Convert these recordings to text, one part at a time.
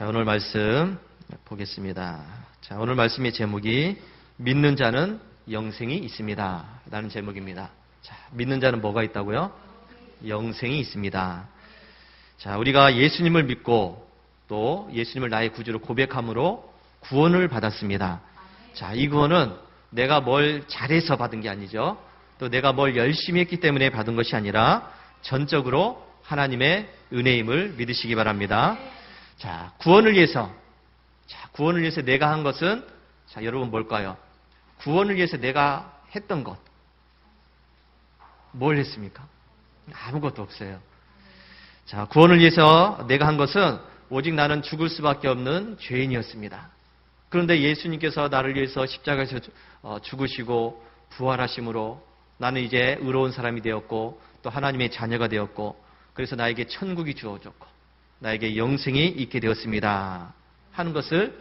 자, 오늘 말씀 보겠습니다. 자, 오늘 말씀의 제목이 믿는 자는 영생이 있습니다. 라는 제목입니다. 자, 믿는 자는 뭐가 있다고요? 영생이 있습니다. 자, 우리가 예수님을 믿고 또 예수님을 나의 구주로 고백함으로 구원을 받았습니다. 자, 이 구원은 내가 뭘 잘해서 받은 게 아니죠. 또 내가 뭘 열심히 했기 때문에 받은 것이 아니라 전적으로 하나님의 은혜임을 믿으시기 바랍니다. 자, 구원을 위해서, 자, 구원을 위해서 내가 한 것은, 자, 여러분 뭘까요? 구원을 위해서 내가 했던 것. 뭘 했습니까? 아무것도 없어요. 자, 구원을 위해서 내가 한 것은 오직 나는 죽을 수밖에 없는 죄인이었습니다. 그런데 예수님께서 나를 위해서 십자가에서 어, 죽으시고 부활하심으로 나는 이제 의로운 사람이 되었고 또 하나님의 자녀가 되었고 그래서 나에게 천국이 주어졌고 나에게 영생이 있게 되었습니다. 하는 것을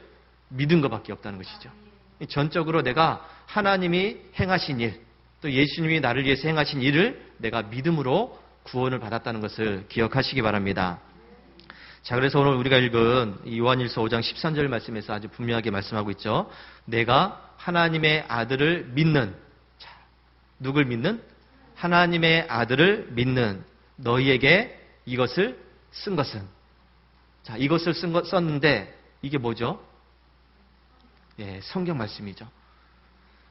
믿은 것밖에 없다는 것이죠. 전적으로 내가 하나님이 행하신 일, 또 예수님이 나를 위해서 행하신 일을 내가 믿음으로 구원을 받았다는 것을 기억하시기 바랍니다. 자, 그래서 오늘 우리가 읽은 요한일서 5장 13절 말씀에서 아주 분명하게 말씀하고 있죠. 내가 하나님의 아들을 믿는, 자, 누굴 믿는? 하나님의 아들을 믿는 너희에게 이것을 쓴 것은. 자, 이것을 쓴 것, 썼는데 이게 뭐죠? 예, 성경 말씀이죠.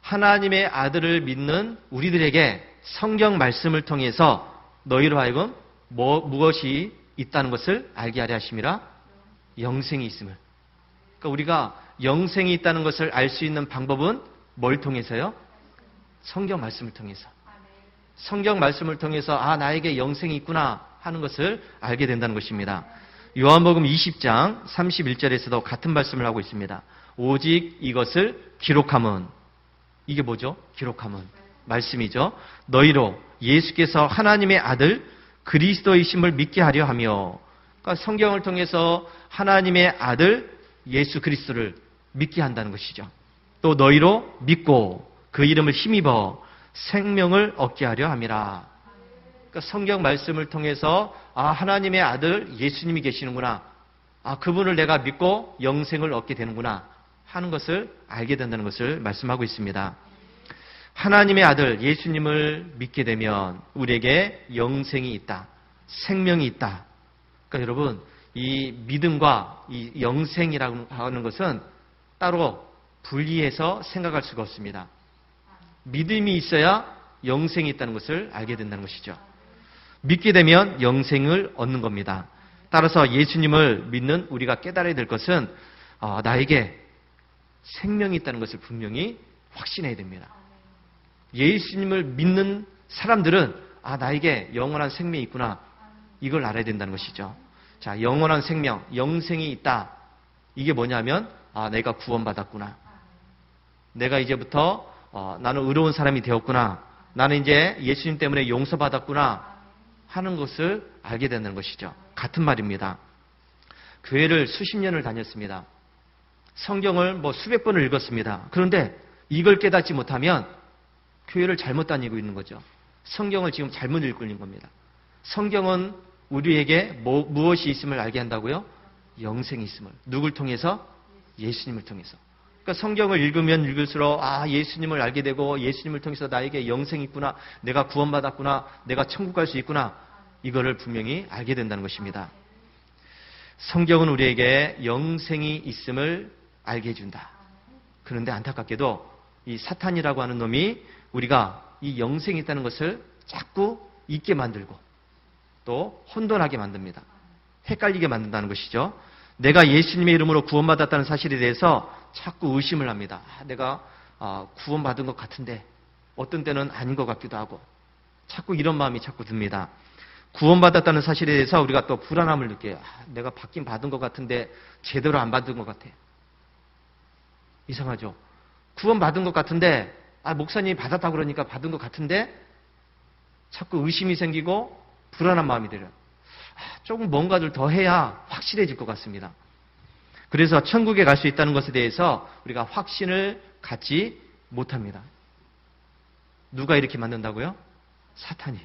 하나님의 아들을 믿는 우리들에게 성경 말씀을 통해서 너희로 하여금 뭐, 무엇이 있다는 것을 알게 하려 하심이라 영생이 있음을. 그러니까 우리가 영생이 있다는 것을 알 수 있는 방법은 뭘 통해서요? 성경 말씀을 통해서. 성경 말씀을 통해서 아 나에게 영생이 있구나 하는 것을 알게 된다는 것입니다. 요한복음 20장 31절에서도 같은 말씀을 하고 있습니다. 오직 이것을 기록함은 이게 뭐죠? 기록함은 말씀이죠. 너희로 예수께서 하나님의 아들 그리스도이심을 믿게 하려 하며 그러니까 성경을 통해서 하나님의 아들 예수 그리스도를 믿게 한다는 것이죠. 또 너희로 믿고 그 이름을 힘입어 생명을 얻게 하려 함이라. 그러니까 성경 말씀을 통해서 아 하나님의 아들 예수님이 계시는구나. 아 그분을 내가 믿고 영생을 얻게 되는구나 하는 것을 알게 된다는 것을 말씀하고 있습니다. 하나님의 아들 예수님을 믿게 되면 우리에게 영생이 있다. 생명이 있다. 그러니까 여러분, 이 믿음과 이 영생이라고 하는 것은 따로 분리해서 생각할 수가 없습니다. 믿음이 있어야 영생이 있다는 것을 알게 된다는 것이죠. 믿게 되면 영생을 얻는 겁니다. 따라서 예수님을 믿는 우리가 깨달아야 될 것은 어, 나에게 생명이 있다는 것을 분명히 확신해야 됩니다. 예수님을 믿는 사람들은 아 나에게 영원한 생명이 있구나 이걸 알아야 된다는 것이죠. 자 영원한 생명, 영생이 있다. 이게 뭐냐면 아 내가 구원받았구나. 내가 이제부터 어, 나는 의로운 사람이 되었구나. 나는 이제 예수님 때문에 용서받았구나 하는 것을 알게 되는 것이죠. 같은 말입니다. 교회를 수십 년을 다녔습니다. 성경을 뭐 수백 번을 읽었습니다. 그런데 이걸 깨닫지 못하면 교회를 잘못 다니고 있는 거죠. 성경을 지금 잘못 읽고 있는 겁니다. 성경은 우리에게 뭐, 무엇이 있음을 알게 한다고요? 영생이 있음을. 누굴 통해서? 예수님을 통해서. 그러니까 성경을 읽으면 읽을수록 아 예수님을 알게 되고 예수님을 통해서 나에게 영생이 있구나. 내가 구원받았구나. 내가 천국 갈 수 있구나. 이거를 분명히 알게 된다는 것입니다. 성경은 우리에게 영생이 있음을 알게 해준다. 그런데 안타깝게도 이 사탄이라고 하는 놈이 우리가 이 영생이 있다는 것을 자꾸 잊게 만들고 또 혼돈하게 만듭니다. 헷갈리게 만든다는 것이죠. 내가 예수님의 이름으로 구원받았다는 사실에 대해서 자꾸 의심을 합니다. 아, 내가 아, 구원받은 것 같은데 어떤 때는 아닌 것 같기도 하고 자꾸 이런 마음이 자꾸 듭니다. 구원받았다는 사실에 대해서 우리가 또 불안함을 느껴요. 아, 내가 받긴 받은 것 같은데 제대로 안 받은 것 같아. 이상하죠. 구원받은 것 같은데 아, 목사님이 받았다 그러니까 받은 것 같은데 자꾸 의심이 생기고 불안한 마음이 들어요. 아, 조금 뭔가를 더 해야 확실해질 것 같습니다. 그래서 천국에 갈 수 있다는 것에 대해서 우리가 확신을 갖지 못합니다. 누가 이렇게 만든다고요? 사탄이.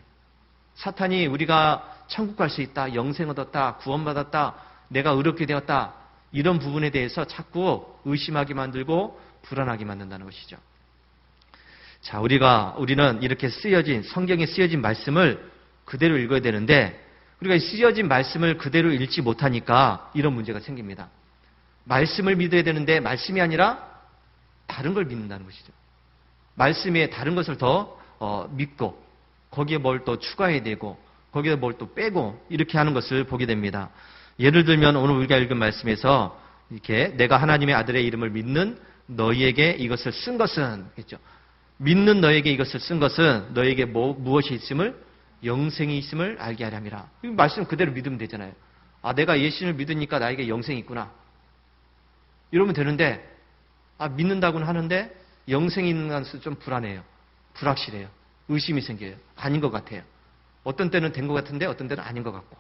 사탄이 우리가 천국 갈 수 있다, 영생 얻었다, 구원받았다, 내가 의롭게 되었다, 이런 부분에 대해서 자꾸 의심하게 만들고 불안하게 만든다는 것이죠. 자, 우리가, 우리는 이렇게 쓰여진, 성경에 쓰여진 말씀을 그대로 읽어야 되는데, 우리가 쓰여진 말씀을 그대로 읽지 못하니까 이런 문제가 생깁니다. 말씀을 믿어야 되는데, 말씀이 아니라 다른 걸 믿는다는 것이죠. 말씀에 다른 것을 더 어, 믿고, 거기에 뭘 또 추가해야 되고, 거기에 뭘 또 빼고, 이렇게 하는 것을 보게 됩니다. 예를 들면 오늘 우리가 읽은 말씀에서 이렇게 내가 하나님의 아들의 이름을 믿는 너희에게 이것을 쓴 것은 했죠. 믿는 너에게 이것을 쓴 것은 너에게 뭐, 무엇이 있음을 영생이 있음을 알게 함이라. 이 말씀 그대로 믿으면 되잖아요. 아, 내가 예수를 믿으니까 나에게 영생이 있구나. 이러면 되는데, 아, 믿는다고는 하는데, 영생이 있는 것은 좀 불안해요. 불확실해요. 의심이 생겨요. 아닌 것 같아요. 어떤 때는 된 것 같은데, 어떤 때는 아닌 것 같고.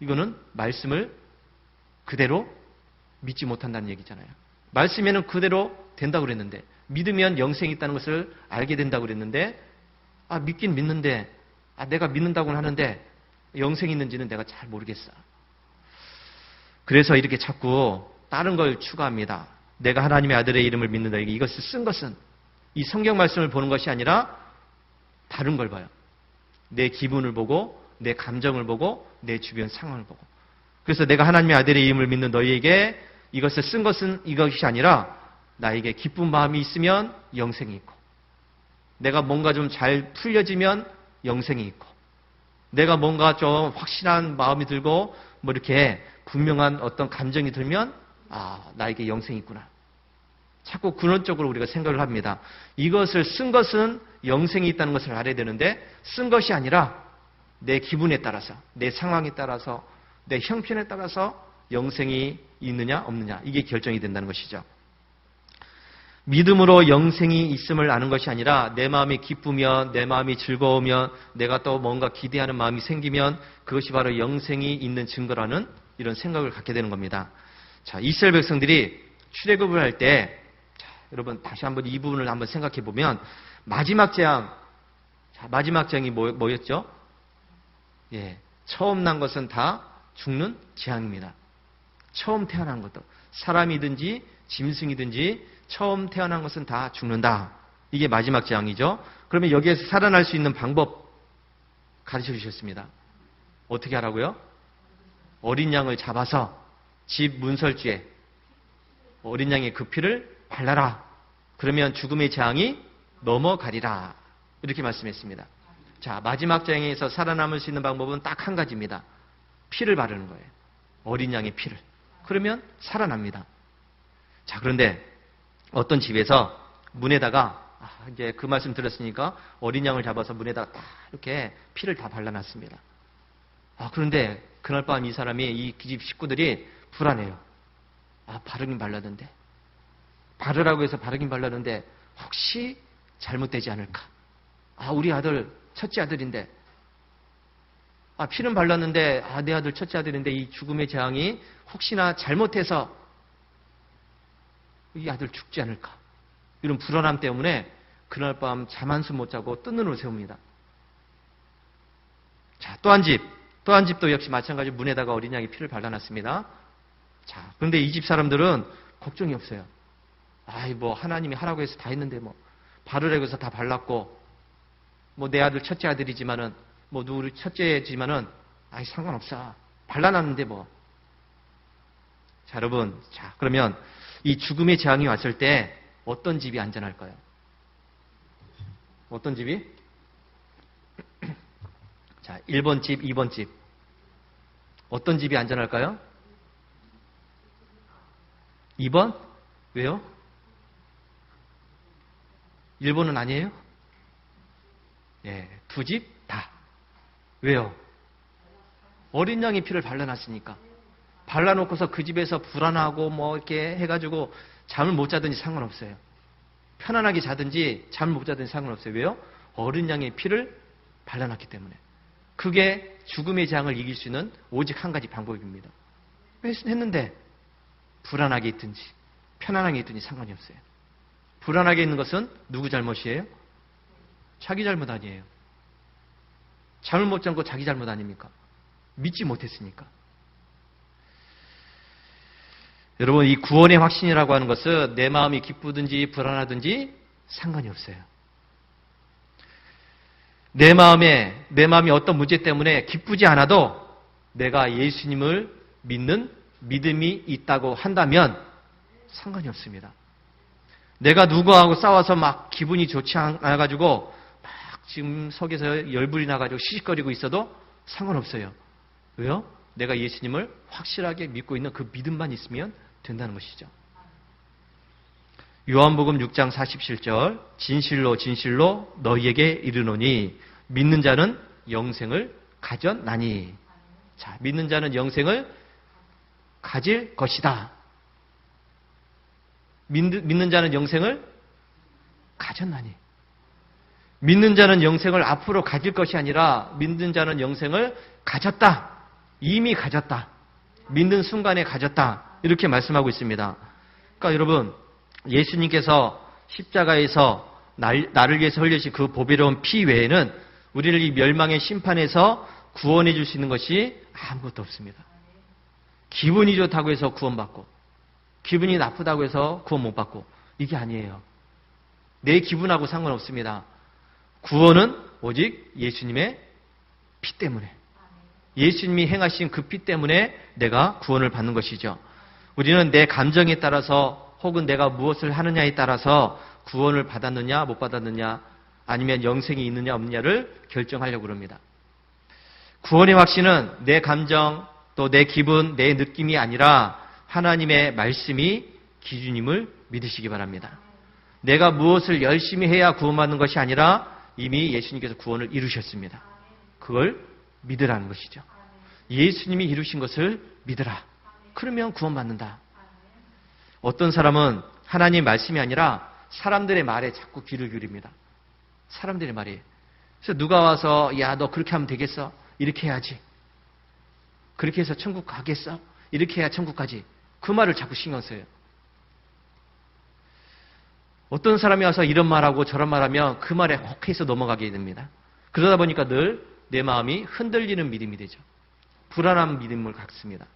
이거는 말씀을 그대로 믿지 못한다는 얘기잖아요. 말씀에는 그대로 된다고 그랬는데, 믿으면 영생이 있다는 것을 알게 된다고 그랬는데, 아, 믿긴 믿는데, 아, 내가 믿는다고는 하는데, 영생이 있는지는 내가 잘 모르겠어. 그래서 이렇게 자꾸 다른 걸 추가합니다. 내가 하나님의 아들의 이름을 믿는다. 이것을 쓴 것은 이 성경 말씀을 보는 것이 아니라 다른 걸 봐요. 내 기분을 보고, 내 감정을 보고, 내 주변 상황을 보고. 그래서 내가 하나님의 아들의 이름을 믿는 너희에게 이것을 쓴 것은 이것이 아니라 나에게 기쁜 마음이 있으면 영생이 있고, 내가 뭔가 좀 잘 풀려지면 영생이 있고, 내가 뭔가 좀 확실한 마음이 들고, 뭐 이렇게 분명한 어떤 감정이 들면, 아, 나에게 영생이 있구나. 자꾸 쪽으로 우리가 생각을 합니다. 이것을 쓴 것은 영생이 있다는 것을 알아야 되는데, 쓴 것이 아니라 내 기분에 따라서, 내 상황에 따라서, 내 형편에 따라서 영생이 있느냐, 없느냐, 이게 결정이 된다는 것이죠. 믿음으로 영생이 있음을 아는 것이 아니라 내 마음이 기쁘면, 내 마음이 즐거우면, 내가 또 뭔가 기대하는 마음이 생기면 그것이 바로 영생이 있는 증거라는 이런 생각을 갖게 되는 겁니다. 자, 이스라엘 백성들이 출애굽을 할 때, 자, 여러분 다시 한번 이 부분을 한번 생각해 보면 마지막 재앙, 자, 마지막 재앙이 뭐, 뭐였죠? 예, 처음 난 것은 다 죽는 재앙입니다. 처음 태어난 것도 사람이든지 짐승이든지 처음 태어난 것은 다 죽는다. 이게 마지막 재앙이죠. 그러면 여기에서 살아날 수 있는 방법 가르쳐 주셨습니다. 어떻게 하라고요? 어린 양을 잡아서 집 문설주에 어린 양의 그 피를 발라라. 그러면 죽음의 재앙이 넘어가리라. 이렇게 말씀했습니다. 자, 마지막 재앙에서 살아남을 수 있는 방법은 딱 한 가지입니다. 피를 바르는 거예요. 어린 양의 피를. 그러면 살아납니다. 자, 그런데 어떤 집에서 문에다가 아, 이제 그 말씀 들었으니까 어린 양을 잡아서 문에다가 다 이렇게 피를 다 발라놨습니다. 아, 그런데 그날 밤 이 사람이 이 집 식구들이 불안해요. 아, 바르긴 발랐는데. 바르라고 해서 바르긴 발랐는데 혹시 잘못되지 않을까? 아, 우리 아들, 첫째 아들인데. 아, 피는 발랐는데, 아, 내 아들 첫째 아들인데 이 죽음의 재앙이 혹시나 잘못해서 이 아들 죽지 않을까. 이런 불안함 때문에 그날 밤 잠 한숨 못 자고 뜬 눈을 세웁니다. 자, 또 한 집. 또 한 집도 역시 마찬가지 문에다가 어린 양이 피를 발라놨습니다. 자, 그런데 이집 사람들은 걱정이 없어요. 아이, 뭐, 하나님이 하라고 해서 다 했는데, 뭐, 바르라고 해서 다 발랐고, 뭐, 내 아들 첫째 아들이지만은, 뭐, 누구 첫째지만은, 아이, 상관없어. 발라놨는데, 뭐. 자, 여러분. 자, 그러면, 이 죽음의 재앙이 왔을 때 어떤 집이 안전할까요? 어떤 집이? 자, 1번 집, 2번 집. 어떤 집이 안전할까요? 2번? 왜요? 1번은 아니에요? 예, 두 집 다. 왜요? 어린 양의 피를 발라놨으니까. 발라놓고서 그 집에서 불안하고 뭐 이렇게 해가지고 잠을 못 자든지 상관없어요. 편안하게 자든지 잠을 못 자든지 상관없어요. 왜요? 어린 양의 피를 발라놨기 때문에. 그게 죽음의 재앙을 이길 수 있는 오직 한 가지 방법입니다. 했는데 불안하게 있든지 편안하게 있든지 상관이 없어요. 불안하게 있는 것은 누구 잘못이에요? 자기 잘못 아니에요. 잠을 못 잔 거 자기 잘못 아닙니까? 믿지 못했으니까. 여러분, 이 구원의 확신이라고 하는 것은 내 마음이 기쁘든지 불안하든지 상관이 없어요. 내 마음에, 내 마음이 어떤 문제 때문에 기쁘지 않아도 내가 예수님을 믿는 믿음이 있다고 한다면 상관이 없습니다. 내가 누구하고 싸워서 막 기분이 좋지 않아가지고 막 지금 속에서 열불이 나가지고 시식거리고 있어도 상관없어요. 왜요? 내가 예수님을 확실하게 믿고 있는 그 믿음만 있으면 된다는 것이죠. 요한복음 6장 47절 진실로 진실로 너희에게 이르노니 믿는 자는 영생을 가졌나니 자 믿는 자는 영생을 가질 것이다. 믿는 자는 영생을 가졌나니 믿는 자는 영생을 앞으로 가질 것이 아니라 믿는 자는 영생을 가졌다. 이미 가졌다. 믿는 순간에 가졌다. 이렇게 말씀하고 있습니다. 그러니까 여러분 예수님께서 십자가에서 나를 위해서 흘리신 그 보배로운 피 외에는 우리를 이 멸망의 심판에서 구원해 줄 수 있는 것이 아무것도 없습니다. 기분이 좋다고 해서 구원받고, 기분이 나쁘다고 해서 구원 못 받고, 이게 아니에요. 내 기분하고 상관없습니다. 구원은 오직 예수님의 피 때문에, 예수님이 행하신 그 피 때문에 내가 구원을 받는 것이죠. 우리는 내 감정에 따라서 혹은 내가 무엇을 하느냐에 따라서 구원을 받았느냐 못 받았느냐 아니면 영생이 있느냐 없느냐를 결정하려고 합니다. 구원의 확신은 내 감정 또 내 기분, 내 느낌이 아니라 하나님의 말씀이 기준임을 믿으시기 바랍니다. 내가 무엇을 열심히 해야 구원받는 것이 아니라 이미 예수님께서 구원을 이루셨습니다. 그걸 믿으라는 것이죠. 예수님이 이루신 것을 믿으라. 그러면 구원받는다. 어떤 사람은 하나님 말씀이 아니라 사람들의 말에 자꾸 귀를 기울입니다. 사람들의 말이. 그래서 누가 와서 야 너 그렇게 하면 되겠어? 이렇게 해야지. 그렇게 해서 천국 가겠어? 이렇게 해야 천국 가지. 그 말을 자꾸 신경 써요. 어떤 사람이 와서 이런 말하고 저런 말하면 그 말에 혹해서 넘어가게 됩니다. 그러다 보니까 늘 내 마음이 흔들리는 믿음이 되죠. 불안한 믿음을 갖습니다.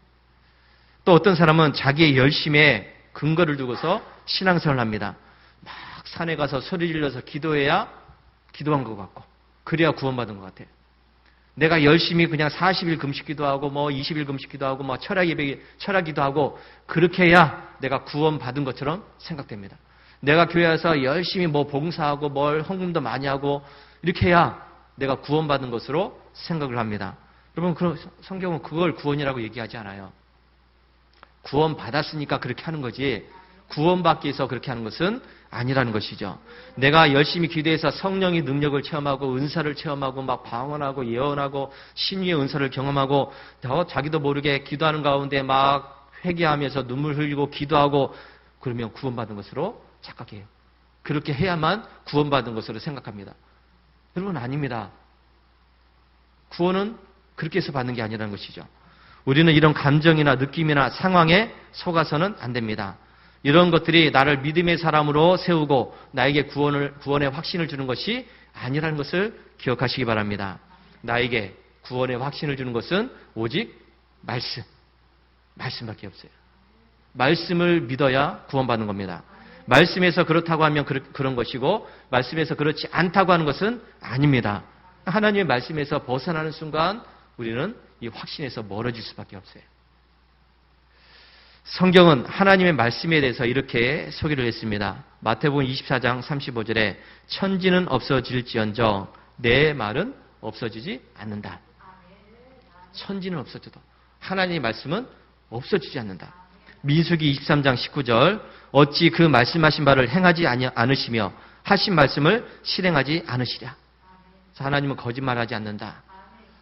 또 어떤 사람은 자기의 열심에 근거를 두고서 신앙생활을 합니다. 막 산에 가서 소리 질러서 기도해야 기도한 것 같고 그래야 구원받은 것 같아요. 내가 열심히 그냥 40일 금식 기도 하고 뭐 20일 금식 기도 하고 뭐 철학 예배 철학 기도 하고 그렇게 해야 내가 구원 받은 것처럼 생각됩니다. 내가 교회에서 열심히 뭐 봉사하고 뭘 헌금도 많이 하고 이렇게 해야 내가 구원받은 것으로 생각을 합니다. 여러분 그 성경은 그걸 구원이라고 얘기하지 않아요. 구원 받았으니까 그렇게 하는 거지 구원받기 위해서 그렇게 하는 것은 아니라는 것이죠. 내가 열심히 기도해서 성령의 능력을 체험하고 은사를 체험하고 막 방언하고 예언하고 신유의 은사를 경험하고 더 자기도 모르게 기도하는 가운데 막 회개하면서 눈물 흘리고 기도하고 그러면 구원받은 것으로 착각해요. 그렇게 해야만 구원받은 것으로 생각합니다. 여러분 아닙니다. 구원은 그렇게 해서 받는 게 아니라는 것이죠. 우리는 이런 감정이나 느낌이나 상황에 속아서는 안 됩니다. 이런 것들이 나를 믿음의 사람으로 세우고 나에게 구원을, 구원의 확신을 주는 것이 아니라는 것을 기억하시기 바랍니다. 나에게 구원의 확신을 주는 것은 오직 말씀. 말씀밖에 없어요. 말씀을 믿어야 구원받는 겁니다. 말씀에서 그렇다고 하면 그런 것이고, 말씀에서 그렇지 않다고 하는 것은 아닙니다. 하나님의 말씀에서 벗어나는 순간 우리는 이 확신에서 멀어질 수밖에 없어요. 성경은 하나님의 말씀에 대해서 이렇게 소개를 했습니다. 마태복음 24장 35절에 천지는 없어질지언정 내 말은 없어지지 않는다. 천지는 없어져도 하나님의 말씀은 없어지지 않는다. 민수기 23장 19절 어찌 그 말씀하신 바를 행하지 않으시며 하신 말씀을 실행하지 않으시랴. 하나님은 거짓말하지 않는다.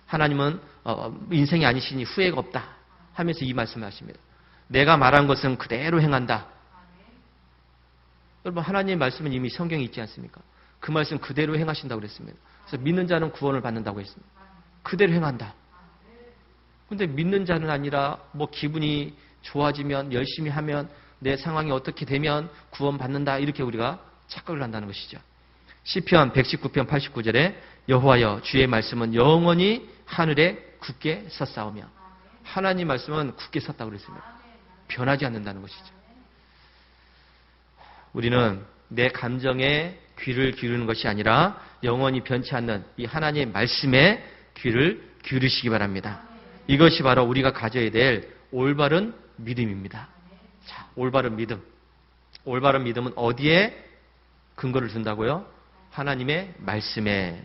하나님은 어, 인생이 아니시니 후회가 없다 하면서 이 말씀을 하십니다. 내가 말한 것은 그대로 행한다. 여러분 하나님의 말씀은 이미 성경에 있지 않습니까? 그 말씀 그대로 행하신다고 그랬습니다. 그래서 믿는 자는 구원을 받는다고 했습니다. 그대로 행한다. 근데 믿는 자는 아니라 뭐 기분이 좋아지면 열심히 하면 내 상황이 어떻게 되면 구원받는다 이렇게 우리가 착각을 한다는 것이죠. 시편 119편 89절에 여호와여 주의 말씀은 영원히 하늘에 굳게 섰사오며 하나님 말씀은 굳게 섰다고 그랬습니다. 변하지 않는다는 것이죠. 우리는 내 감정에 귀를 기울이는 것이 아니라 영원히 변치 않는 이 하나님의 말씀에 귀를 기울이시기 바랍니다. 이것이 바로 우리가 가져야 될 올바른 믿음입니다. 자, 올바른 믿음. 올바른 믿음은 어디에 근거를 둔다고요? 하나님의 말씀에.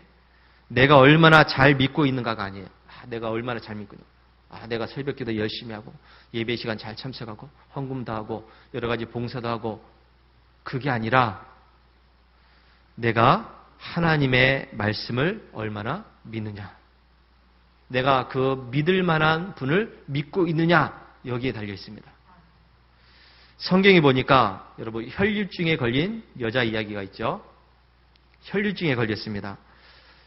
내가 얼마나 잘 믿고 있는가가 아니에요. 아, 내가 얼마나 잘 믿고 있는가. 아, 내가 새벽 기도 열심히 하고, 예배 시간 잘 참석하고, 헌금도 하고, 여러 가지 봉사도 하고, 그게 아니라, 내가 하나님의 말씀을 얼마나 믿느냐. 내가 그 믿을 만한 분을 믿고 있느냐. 여기에 달려 있습니다. 성경에 보니까 여러분 혈류증에 걸린 여자 이야기가 있죠. 혈류증에 걸렸습니다.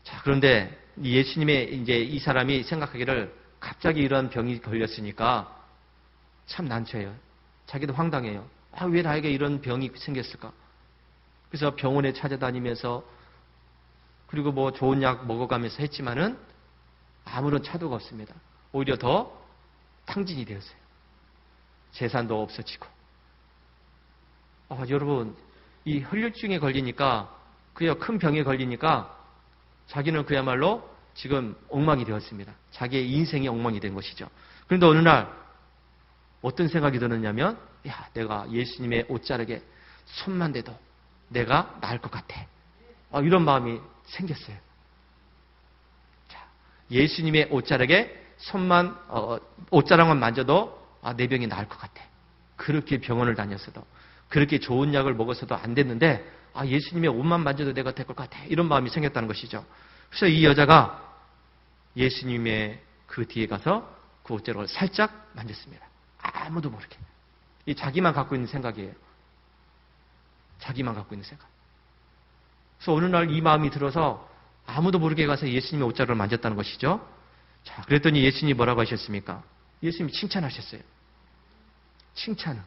자, 그런데 예수님의 이제 이 사람이 생각하기를 갑자기 이런 병이 걸렸으니까 참 난처해요. 자기도 황당해요. 아, 왜 나에게 이런 병이 생겼을까? 그래서 병원에 찾아다니면서 그리고 뭐 좋은 약 먹어가면서 했지만은 아무런 차도가 없습니다. 오히려 더 탕진이 되었어요. 재산도 없어지고. 아, 여러분, 이 혈류증에 걸리니까, 그야 큰 병에 걸리니까 자기는 그야말로 지금 엉망이 되었습니다. 자기의 인생이 엉망이 된 것이죠. 그런데 어느 날 어떤 생각이 드느냐면, 야, 내가 예수님의 옷자락에 손만 대도 내가 나을 것 같아. 아, 이런 마음이 생겼어요. 자, 예수님의 옷자락에 손만, 어, 옷자락만 만져도 아, 내 병이 나을 것 같아. 그렇게 병원을 다녔어도, 그렇게 좋은 약을 먹었어도 안 됐는데, 아, 예수님의 옷만 만져도 내가 될 것 같아. 이런 마음이 생겼다는 것이죠. 그래서 이 여자가 예수님의 그 뒤에 가서 그 옷자락을 살짝 만졌습니다. 아무도 모르게. 이 자기만 갖고 있는 생각이에요. 자기만 갖고 있는 생각. 그래서 어느 날 이 마음이 들어서 아무도 모르게 가서 예수님의 옷자락을 만졌다는 것이죠. 자, 그랬더니 예수님이 뭐라고 하셨습니까? 예수님이 칭찬하셨어요. 칭찬.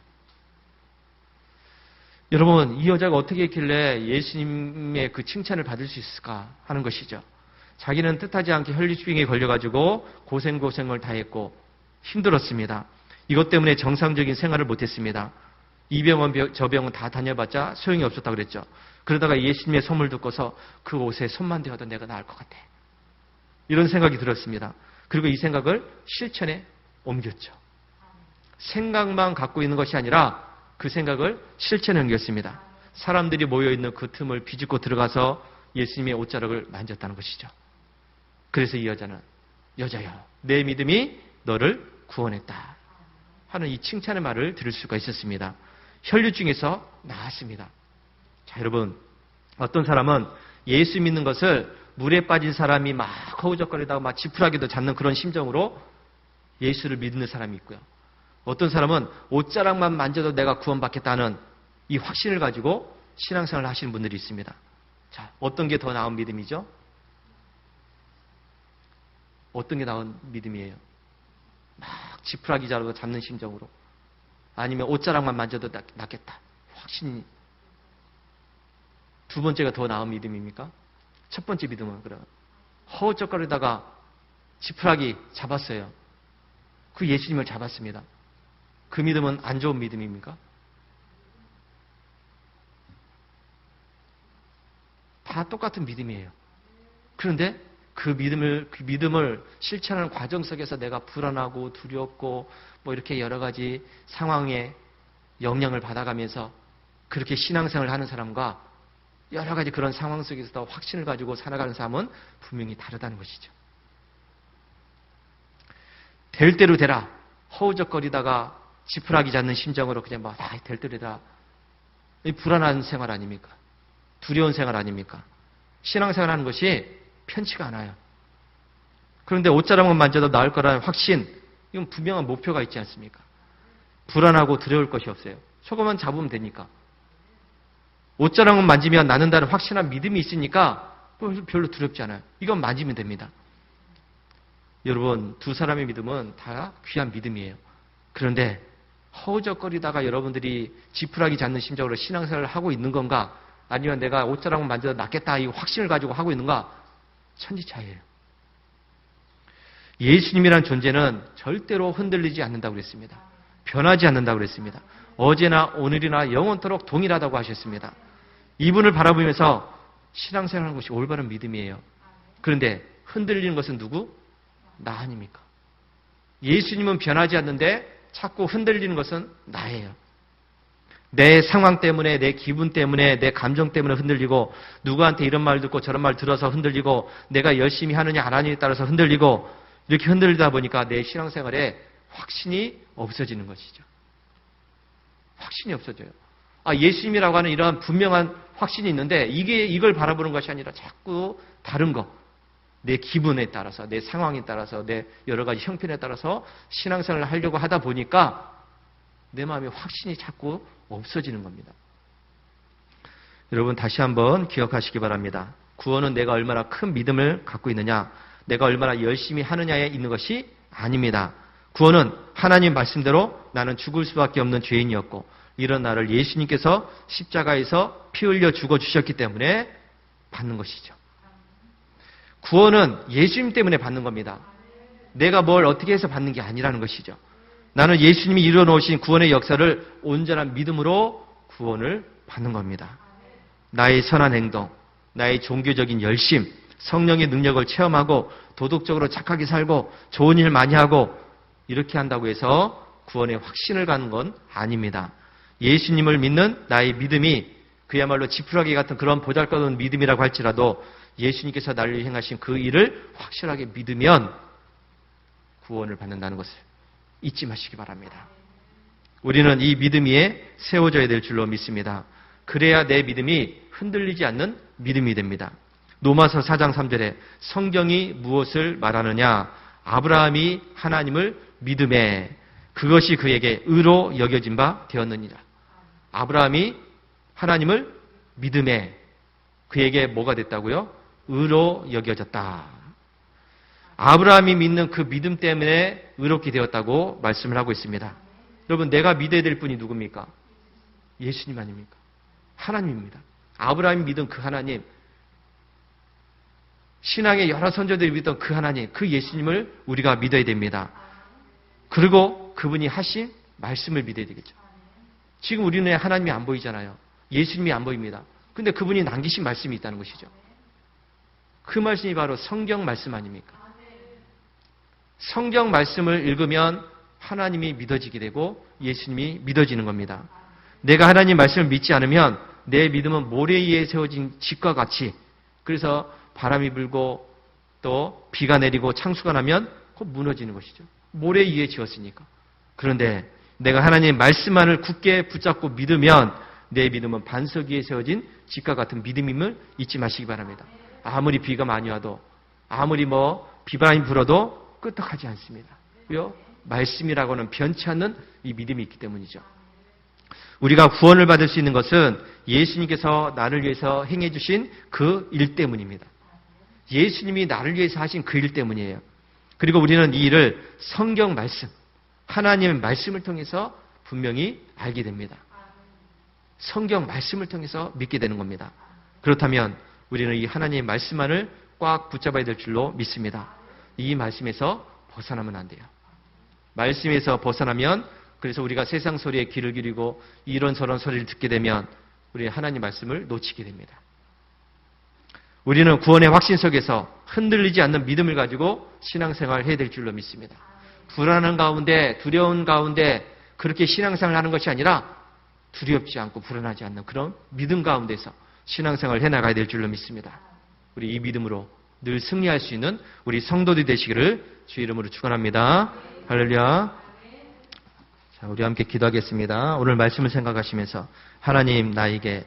여러분, 이 여자가 어떻게 했길래 예수님의 그 칭찬을 받을 수 있을까 하는 것이죠. 자기는 뜻하지 않게 혈류증에 걸려가지고 고생고생을 다 했고 힘들었습니다. 이것 때문에 정상적인 생활을 못했습니다. 이 병원 저 병원 다 다녀봤자 소용이 없었다 그랬죠. 그러다가 예수님의 소문을 듣고서 그 옷에 손만 대어도 내가 나을 것 같아. 이런 생각이 들었습니다. 그리고 이 생각을 실천에 옮겼죠. 생각만 갖고 있는 것이 아니라 그 생각을 실천에 옮겼습니다. 사람들이 모여 있는 그 틈을 비집고 들어가서 예수님의 옷자락을 만졌다는 것이죠. 그래서 이 여자는 여자여 내 믿음이 너를 구원했다 하는 이 칭찬의 말을 들을 수가 있었습니다. 혈류증에서 나았습니다. 자 여러분 어떤 사람은 예수 믿는 것을 물에 빠진 사람이 막 허우적거리다가 막 지푸라기도 잡는 그런 심정으로 예수를 믿는 사람이 있고요. 어떤 사람은 옷자락만 만져도 내가 구원받겠다는 이 확신을 가지고 신앙생활을 하시는 분들이 있습니다. 자, 어떤 게 더 나은 믿음이죠? 어떤 게 나은 믿음이에요? 막 지푸라기 자로 잡는 심정으로. 아니면 옷자락만 만져도 낫겠다. 확신이. 두 번째가 더 나은 믿음입니까? 첫 번째 믿음은 그래. 허우적거리다가 지푸라기 잡았어요. 그 예수님을 잡았습니다. 그 믿음은 안 좋은 믿음입니까? 다 똑같은 믿음이에요. 그런데 그 믿음을, 그 믿음을 실천하는 과정 속에서 내가 불안하고 두렵고 뭐 이렇게 여러 가지 상황에 영향을 받아가면서 그렇게 신앙생활을 하는 사람과 여러 가지 그런 상황 속에서 확신을 가지고 살아가는 사람은 분명히 다르다는 것이죠. 될 대로 되라. 허우적거리다가 지푸라기 잡는 심정으로 그냥 뭐, 아, 될 대로 되라. 불안한 생활 아닙니까? 두려운 생활 아닙니까? 신앙생활 하는 것이 편치가 않아요. 그런데 옷자락만 만져도 나을 거라는 확신, 이건 분명한 목표가 있지 않습니까? 불안하고 두려울 것이 없어요. 저거만 잡으면 되니까. 옷자락만 만지면 나는다는 확신한 믿음이 있으니까 별로 두렵지 않아요. 이건 만지면 됩니다. 여러분, 두 사람의 믿음은 다 귀한 믿음이에요. 그런데 허우적거리다가 여러분들이 지푸라기 잡는 심정으로 신앙생활을 하고 있는 건가? 아니면 내가 옷자락만 만져도 낫겠다 이 확신을 가지고 하고 있는가? 천지차이예요. 예수님이란 존재는 절대로 흔들리지 않는다고 그랬습니다. 변하지 않는다고 그랬습니다. 어제나 오늘이나 영원토록 동일하다고 하셨습니다. 이분을 바라보면서 신앙생활하는 것이 올바른 믿음이에요. 그런데 흔들리는 것은 누구? 나 아닙니까? 예수님은 변하지 않는데 자꾸 흔들리는 것은 나예요. 내 상황 때문에, 내 기분 때문에, 내 감정 때문에 흔들리고, 누구한테 이런 말 듣고 저런 말 들어서 흔들리고, 내가 열심히 하느냐 안 하느냐에 따라서 흔들리고, 이렇게 흔들리다 보니까 내 신앙생활에 확신이 없어지는 것이죠. 확신이 없어져요. 아, 예수님이라고 하는 이러한 분명한 확신이 있는데, 이게, 이걸 바라보는 것이 아니라 자꾸 다른 거, 내 기분에 따라서, 내 상황에 따라서, 내 여러 가지 형편에 따라서 신앙생활을 하려고 하다 보니까 내 마음에 확신이 자꾸 없어지는 겁니다. 여러분 다시 한번 기억하시기 바랍니다. 구원은 내가 얼마나 큰 믿음을 갖고 있느냐, 내가 얼마나 열심히 하느냐에 있는 것이 아닙니다. 구원은 하나님 말씀대로 나는 죽을 수밖에 없는 죄인이었고 이런 나를 예수님께서 십자가에서 피 흘려 죽어 주셨기 때문에 받는 것이죠. 구원은 예수님 때문에 받는 겁니다. 내가 뭘 어떻게 해서 받는 게 아니라는 것이죠. 나는 예수님이 이루어 놓으신 구원의 역사를 온전한 믿음으로 구원을 받는 겁니다. 나의 선한 행동, 나의 종교적인 열심, 성령의 능력을 체험하고 도덕적으로 착하게 살고 좋은 일 많이 하고 이렇게 한다고 해서 구원의 확신을 갖는 건 아닙니다. 예수님을 믿는 나의 믿음이 그야말로 지푸라기 같은 그런 보잘것없는 믿음이라고 할지라도 예수님께서 나를 행하신 그 일을 확실하게 믿으면 구원을 받는다는 것을 잊지 마시기 바랍니다. 우리는 이 믿음 위에 세워져야 될 줄로 믿습니다. 그래야 내 믿음이 흔들리지 않는 믿음이 됩니다. 노마서 4장 3절에 성경이 무엇을 말하느냐? 아브라함이 하나님을 믿음에 그것이 그에게 의로 여겨진 바 되었느니라. 아브라함이 하나님을 믿음에 그에게 뭐가 됐다고요? 의로 여겨졌다. 아브라함이 믿는 그 믿음 때문에 의롭게 되었다고 말씀을 하고 있습니다. 여러분, 내가 믿어야 될 분이 누굽니까? 예수님 아닙니까? 하나님입니다. 아브라함이 믿은 그 하나님, 신앙의 여러 선조들이 믿던 그 하나님, 그 예수님을 우리가 믿어야 됩니다. 그리고 그분이 하신 말씀을 믿어야 되겠죠. 지금 우리는 하나님이 안 보이잖아요. 예수님이 안 보입니다. 근데 그분이 남기신 말씀이 있다는 것이죠. 그 말씀이 바로 성경 말씀 아닙니까? 성경 말씀을 읽으면 하나님이 믿어지게 되고 예수님이 믿어지는 겁니다. 내가 하나님 말씀을 믿지 않으면 내 믿음은 모래 위에 세워진 집과 같이 그래서 바람이 불고 또 비가 내리고 창수가 나면 곧 무너지는 것이죠. 모래 위에 지었으니까. 그런데 내가 하나님의 말씀만을 굳게 붙잡고 믿으면 내 믿음은 반석 위에 세워진 집과 같은 믿음임을 잊지 마시기 바랍니다. 아무리 비가 많이 와도 아무리 뭐 비바람이 불어도 끄떡하지 않습니다. 왜요? 말씀이라고는 변치 않는 이 믿음이 있기 때문이죠. 우리가 구원을 받을 수 있는 것은 예수님께서 나를 위해서 행해 주신 그 일 때문입니다. 예수님이 나를 위해서 하신 그 일 때문이에요. 그리고 우리는 이 일을 성경 말씀, 하나님의 말씀을 통해서 분명히 알게 됩니다. 성경 말씀을 통해서 믿게 되는 겁니다. 그렇다면 우리는 이 하나님의 말씀만을 꽉 붙잡아야 될 줄로 믿습니다. 이 말씀에서 벗어나면 안 돼요. 말씀에서 벗어나면 그래서 우리가 세상 소리에 귀를 기리고 이런저런 소리를 듣게 되면 우리 하나님 말씀을 놓치게 됩니다. 우리는 구원의 확신 속에서 흔들리지 않는 믿음을 가지고 신앙생활을 해야 될 줄로 믿습니다. 불안한 가운데 두려운 가운데 그렇게 신앙생활을 하는 것이 아니라 두렵지 않고 불안하지 않는 그런 믿음 가운데서 신앙생활을 해나가야 될 줄로 믿습니다. 우리 이 믿음으로 늘 승리할 수 있는 우리 성도들이 되시기를 주 이름으로 축원합니다. 할렐루야. 자, 우리 함께 기도하겠습니다. 오늘 말씀을 생각하시면서 하나님 나에게